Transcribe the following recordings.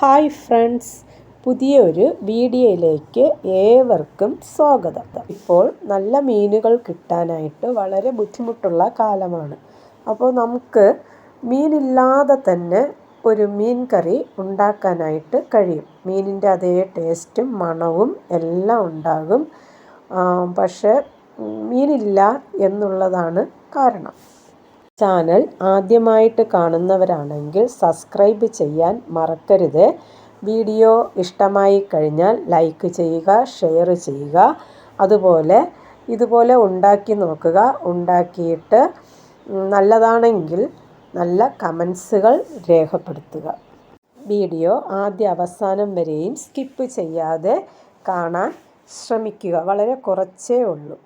Hi friends പുതിയ ഒരു വീഡിയോയിലേക്ക് ഏവർക്കും സ്വാഗതം. ഇപ്പോൾ നല്ല മീനുകൾ കിട്ടാനായിട്ട് വളരെ ബുദ്ധിമുട്ടുള്ള കാലമാണ്. അപ്പോൾ നമുക്ക് മീനില്ലാതെ തന്നെ ഒരു മീൻ കറി ഉണ്ടാക്കാനായിട്ട് കഴിയും. മീനിന്റെ അതേ ടേസ്റ്റും മണവും എല്ലാം ഉണ്ടാകും. പക്ഷേ മീനില്ല എന്നുള്ളതാണ് കാരണം. ചാനൽ ആദ്യമായിട്ട് കാണുന്നവരാണെങ്കിൽ സബ്സ്ക്രൈബ് ചെയ്യാൻ മറക്കരുത്. വീഡിയോ ഇഷ്ടമായി കഴിഞ്ഞാൽ ലൈക്ക് ചെയ്യുക ഷെയർ ചെയ്യുക. അതുപോലെ ഇതുപോലെ ഉണ്ടാക്കി നോക്കുക. ഉണ്ടാക്കിയിട്ട് നല്ലതാണെങ്കിൽ നല്ല കമൻസുകൾ രേഖപ്പെടുത്തുക. വീഡിയോ ആദ്യ അവസാനം വരെയും സ്കിപ്പ് ചെയ്യാതെ കാണാൻ ശ്രമിക്കുക. വളരെ കുറച്ചേ ഉള്ളൂ.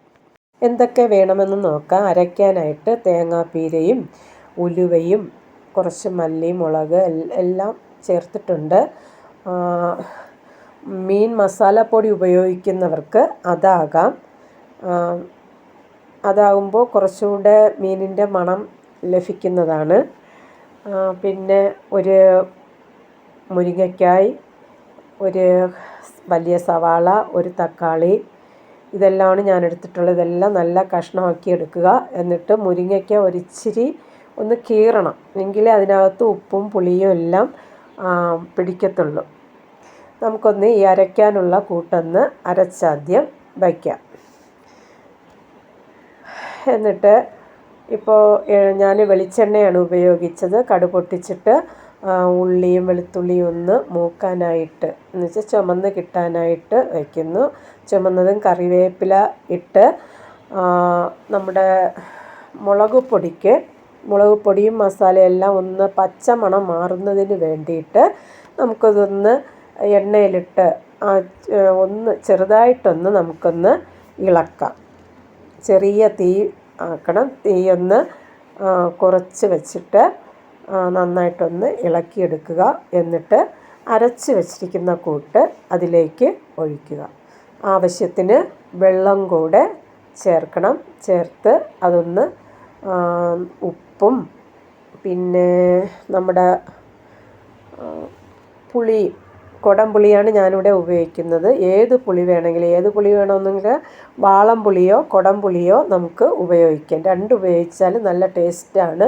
എന്തൊക്കെ വേണമെന്ന് നോക്കാം. അരയ്ക്കാനായിട്ട് തേങ്ങാപ്പീരയും ഉലുവയും കുറച്ച് മല്ലി മുളക് എല്ലാം ചേർത്തിട്ടുണ്ട്. മീൻ മസാലപ്പൊടി ഉപയോഗിക്കുന്നവർക്ക് അതാകാം. അതാകുമ്പോൾ കുറച്ചുകൂടെ മീനിന്റെ മണം ലഭിക്കുന്നതാണ്. പിന്നെ ഒരു മുരിങ്ങയ്ക്കായ് ഒരു വലിയ സവാള ഒരു തക്കാളി ഇതെല്ലാമാണ് ഞാൻ എടുത്തിട്ടുള്ളത് ഇതെല്ലാം നല്ല കഷ്ണമാക്കി എടുക്കുക എന്നിട്ട് മുരിങ്ങയ്ക്ക ഒരിച്ചിരി ഒന്ന് കീറണം. എങ്കിലേ അതിനകത്ത് ഉപ്പും പുളിയും എല്ലാം പിടിക്കത്തുള്ളൂ. നമുക്കൊന്ന് ഈ അരയ്ക്കാനുള്ള കൂട്ടൊന്ന് അരച്ചാദ്യം വയ്ക്കാം. എന്നിട്ട് ഇപ്പോൾ ഞാൻ വെളിച്ചെണ്ണയാണ് ഉപയോഗിച്ചത്. കടു പൊട്ടിച്ചിട്ട് ഉള്ളിയും വെളുത്തുള്ളിയും ഒന്ന് മൂക്കാനായിട്ട് എന്ന് വെച്ചാൽ ചുമന്ന് കിട്ടാനായിട്ട് വയ്ക്കുന്നു ചുമന്നതും കറിവേപ്പില ഇട്ട് നമ്മുടെ മുളക് പൊടിക്ക് മുളക് പൊടിയും മസാലയെല്ലാം ഒന്ന് പച്ച മണം മാറുന്നതിന് വേണ്ടിയിട്ട് നമുക്കതൊന്ന് എണ്ണയിലിട്ട് ഒന്ന് ചെറുതായിട്ടൊന്ന് നമുക്കൊന്ന് ഇളക്കാം. ചെറിയ തീ ആക്കണം. തീയൊന്ന് കുറച്ച് വെച്ചിട്ട് നന്നായിട്ടൊന്ന് ഇളക്കിയെടുക്കുക. എന്നിട്ട് അരച്ച് വെച്ചിരിക്കുന്ന കൂട്ട് അതിലേക്ക് ഒഴിക്കുക. ആവശ്യത്തിന് വെള്ളം കൂടെ ചേർക്കണം. ചേർത്ത് അതൊന്ന് ഉപ്പും പിന്നെ നമ്മുടെ പുളി കുടംപുളിയാണ് ഞാനിവിടെ ഉപയോഗിക്കുന്നത്. ഏത് പുളി വേണമെങ്കിലും ഏത് പുളി വേണമെന്നെങ്കിൽ വാളം വാളംപുളിയോ കുടംപുളിയോ നമുക്ക് ഉപയോഗിക്കാം. രണ്ട് ഉപയോഗിച്ചാൽ നല്ല ടേസ്റ്റാണ്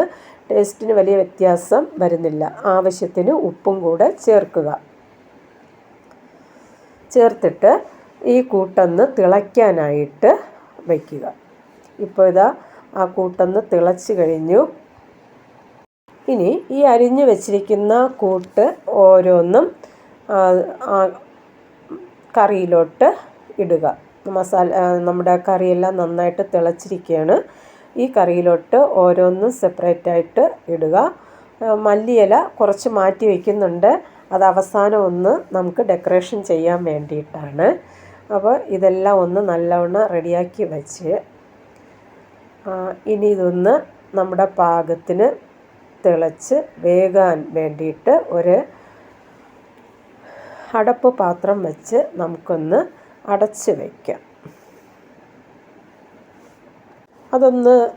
ടേസ്റ്റിന് വലിയ വ്യത്യാസം വരുന്നില്ല. ആവശ്യത്തിന് ഉപ്പും കൂടെ ചേർക്കുക. ചേർത്തിട്ട് ഈ കൂട്ടൊന്ന് തിളയ്ക്കാനായിട്ട് വയ്ക്കുക. ഇപ്പോൾ ഇതാ ആ കൂട്ടൊന്ന് തിളച്ച് കഴിഞ്ഞു. ഇനി ഈ അരിഞ്ഞു വെച്ചിരിക്കുന്ന കൂട്ട് ഓരോന്നും കറിയിലോട്ട് ഇടുക. മസാല നമ്മുടെ കറിയെല്ലാം നന്നായിട്ട് തിളച്ചിരിക്കുകയാണ്. ഈ കറിയിലോട്ട് ഓരോന്നും സെപ്പറേറ്റ് ആയിട്ട് ഇടുക. മല്ലിയില കുറച്ച് മാറ്റി വയ്ക്കുന്നുണ്ട് അത് അവസാനം ഒന്ന് നമുക്ക് ഡെക്കറേഷൻ ചെയ്യാൻ വേണ്ടിയിട്ടാണ്. അപ്പോൾ ഇതെല്ലാം ഒന്ന് നല്ലവണ്ണം റെഡിയാക്കി വെച്ച് ഇനി ഇതൊന്ന് നമ്മുടെ പാകത്തിന് തിളച്ച് വേകാൻ വേണ്ടിയിട്ട് ഒരു അടപ്പ് പാത്രം വെച്ച് നമുക്കൊന്ന് അടച്ച് വയ്ക്കാം അതൊന്ന്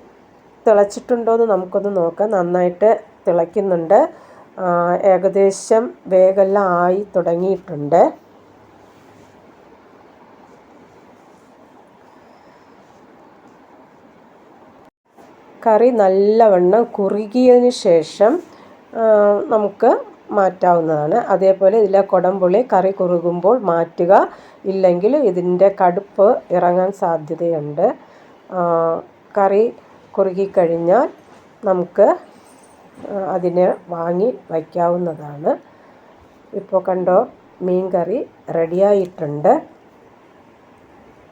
തിളച്ചിട്ടുണ്ടോ എന്ന് നമുക്കൊന്ന് നോക്കാം. നന്നായിട്ട് തിളയ്ക്കുന്നുണ്ട്. ഏകദേശം വേഗമെല്ലാം ആയി തുടങ്ങിയിട്ടുണ്ട്. കറി നല്ലവണ്ണം കുറുകിയതിന് ശേഷം നമുക്ക് മാറ്റാവുന്നതാണ്. അതേപോലെ ഇതിലെ കുടംപുളി കറി കുറുകുമ്പോൾ മാറ്റുക. ഇല്ലെങ്കിൽ ഇതിന്റെ കടുപ്പ് ഇറങ്ങാൻ സാധ്യതയുണ്ട്. കറി കുറുകിക്കഴിഞ്ഞാൽ നമുക്ക് അതിനെ വാങ്ങി വയ്ക്കാവുന്നതാണ്. ഇപ്പോൾ കണ്ടോ മീൻ കറി റെഡിയായിട്ടുണ്ട്.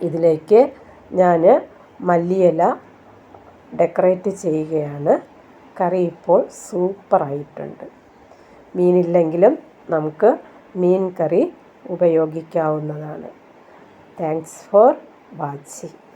ഇതിലേക്ക് ഞാൻ മല്ലിയില ഡെക്കറേറ്റ് ചെയ്യുകയാണ്. കറി ഇപ്പോൾ സൂപ്പറായിട്ടുണ്ട്. മീനില്ലെങ്കിലും നമുക്ക് മീൻ കറി ഉപയോഗിക്കാവുന്നതാണ്. Thanks for watching.